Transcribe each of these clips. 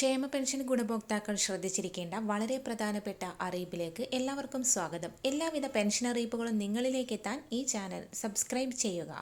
ക്ഷേമ പെൻഷൻ ഗുണഭോക്താക്കൾ ശ്രദ്ധിച്ചിരിക്കേണ്ട വളരെ പ്രധാനപ്പെട്ട അറിയിപ്പിലേക്ക് എല്ലാവർക്കും സ്വാഗതം. എല്ലാവിധ പെൻഷൻ അറിയിപ്പുകളും നിങ്ങളിലേക്ക് എത്താൻ ഈ ചാനൽ സബ്സ്ക്രൈബ് ചെയ്യുക.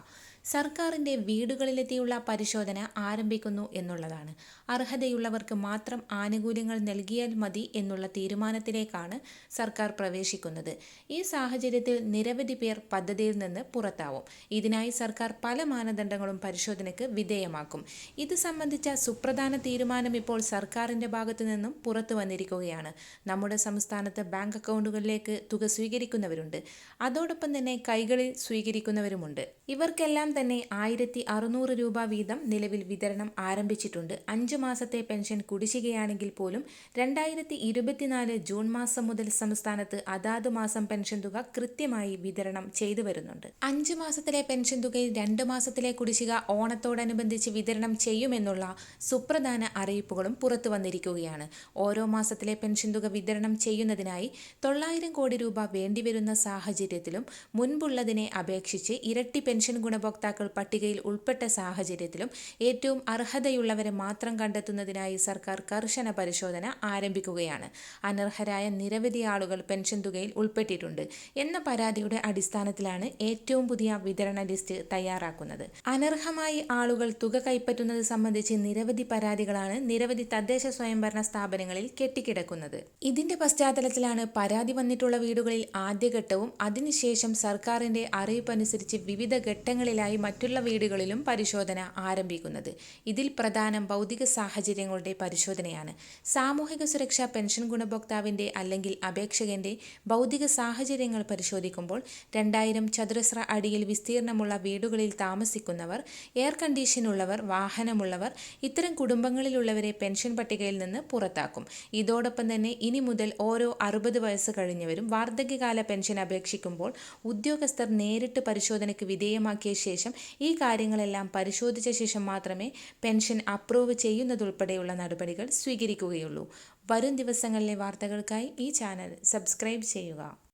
സർക്കാരിന്റെ വീടുകളിലെത്തിയുള്ള പരിശോധന ആരംഭിക്കുന്നു എന്നുള്ളതാണ്. അർഹതയുള്ളവർക്ക് മാത്രം ആനുകൂല്യങ്ങൾ നൽകിയാൽ മതി എന്നുള്ള തീരുമാനത്തിലേക്കാണ് സർക്കാർ പ്രവേശിക്കുന്നത്. ഈ സാഹചര്യത്തിൽ നിരവധി പേർ പദ്ധതിയിൽ നിന്ന് പുറത്താവും. ഇതിനായി സർക്കാർ പല മാനദണ്ഡങ്ങളും പരിശോധനയ്ക്ക് വിധേയമാക്കും. ഇത് സംബന്ധിച്ച സുപ്രധാന തീരുമാനം ഇപ്പോൾ സർക്കാരിന്റെ ഭാഗത്തു നിന്നും പുറത്തു വന്നിരിക്കുകയാണ്. നമ്മുടെ സംസ്ഥാനത്ത് ബാങ്ക് അക്കൗണ്ടുകളിലേക്ക് തുക സ്വീകരിക്കുന്നവരുണ്ട്. അതോടൊപ്പം തന്നെ കൈകളിൽ സ്വീകരിക്കുന്നവരുമുണ്ട്. ഇവർക്കെല്ലാം തന്നെ ആയിരത്തി അറുന്നൂറ് രൂപ വീതം നിലവിൽ വിതരണം ആരംഭിച്ചിട്ടുണ്ട്. അഞ്ചു മാസത്തെ പെൻഷൻ കുടിശ്ശികയാണെങ്കിൽ പോലും രണ്ടായിരത്തി ഇരുപത്തിനാല് ജൂൺ മാസം മുതൽ സംസ്ഥാനത്ത് അതാത് മാസം പെൻഷൻ തുക കൃത്യമായി വിതരണം ചെയ്തു വരുന്നുണ്ട്. അഞ്ചു മാസത്തിലെ പെൻഷൻ തുകയിൽ രണ്ട് മാസത്തിലെ കുടിശ്ശിക ഓണത്തോടനുബന്ധിച്ച് വിതരണം ചെയ്യുമെന്നുള്ള സുപ്രധാന അറിയിപ്പുകളും പുറത്തു വന്നിരിക്കുകയാണ്. ഓരോ മാസത്തിലെ പെൻഷൻ തുക വിതരണം ചെയ്യുന്നതിനായി തൊള്ളായിരം കോടി രൂപ വേണ്ടിവരുന്ന സാഹചര്യത്തിലും മുൻപുള്ളതിനെ അപേക്ഷിച്ച് ഇരട്ടി പെൻഷൻ ഗുണഭോക്താക്കൾ പട്ടികയിൽ ഉൾപ്പെട്ട സാഹചര്യത്തിലും ഏറ്റവും അർഹതയുള്ളവരെ മാത്രം കണ്ടെത്തുന്നതിനായി സർക്കാർ കർശന പരിശോധന ആരംഭിക്കുകയാണ്. അനർഹരായ നിരവധി ആളുകൾ പെൻഷൻ തുകയിൽ ഉൾപ്പെട്ടിട്ടുണ്ട് എന്ന പരാതിയുടെ അടിസ്ഥാനത്തിലാണ് ഏറ്റവും പുതിയ വിതരണ ലിസ്റ്റ് തയ്യാറാക്കുന്നത്. അനർഹമായി ആളുകൾ തുക കൈപ്പറ്റുന്നത് സംബന്ധിച്ച് നിരവധി പരാതികളാണ് നിരവധി തദ്ദേശ സ്വയംഭരണ സ്ഥാപനങ്ങളിൽ കെട്ടിക്കിടക്കുന്നത്. ഇതിന്റെ പശ്ചാത്തലത്തിലാണ് പരാതി വന്നിട്ടുള്ള വീടുകളിൽ ആദ്യഘട്ടവും അതിനുശേഷം സർക്കാരിന്റെ അറിയിപ്പനുസരിച്ച് വിവിധ ഘട്ടങ്ങളിലായി മറ്റുള്ള വീടുകളിലും പരിശോധന ആരംഭിക്കുന്നത്. ഇതിൽ പ്രധാനം ഭൗതിക സാഹചര്യങ്ങളുടെ പരിശോധനയാണ്. സാമൂഹിക സുരക്ഷാ പെൻഷൻ ഗുണഭോക്താവിന്റെ അല്ലെങ്കിൽ അപേക്ഷകന്റെ ഭൗതിക സാഹചര്യങ്ങൾ പരിശോധിക്കുമ്പോൾ രണ്ടായിരം ചതുരശ്ര അടിയിൽ വിസ്തീർണമുള്ള വീടുകളിൽ താമസിക്കുന്നവർ എയർ കണ്ടീഷൻ കണ്ടീഷനുള്ളവർ വാഹനമുള്ളവർ ഇത്തരം കുടുംബങ്ങളിലുള്ളവരെ പെൻഷൻ പട്ടികയിൽ നിന്ന് പുറത്താക്കും. ഇതോടൊപ്പം തന്നെ ഇനി മുതൽ ഓരോ അറുപത് വയസ്സ് കഴിഞ്ഞവരും വാർദ്ധക്യകാല പെൻഷൻ അപേക്ഷിക്കുമ്പോൾ ഉദ്യോഗസ്ഥർ നേരിട്ട് പരിശോധനയ്ക്ക് വിധേയമാക്കിയ ശേഷം ഈ കാര്യങ്ങളെല്ലാം പരിശോധിച്ച ശേഷം മാത്രമേ പെൻഷൻ അപ്രൂവ് ചെയ്യുന്നതുൾപ്പെടെയുള്ള നടപടികൾ സ്വീകരിക്കുകയുള്ളൂ. വരും ദിവസങ്ങളിലെ വാർത്തകൾക്കായി ഈ ചാനൽ സബ്സ്ക്രൈബ് ചെയ്യുക.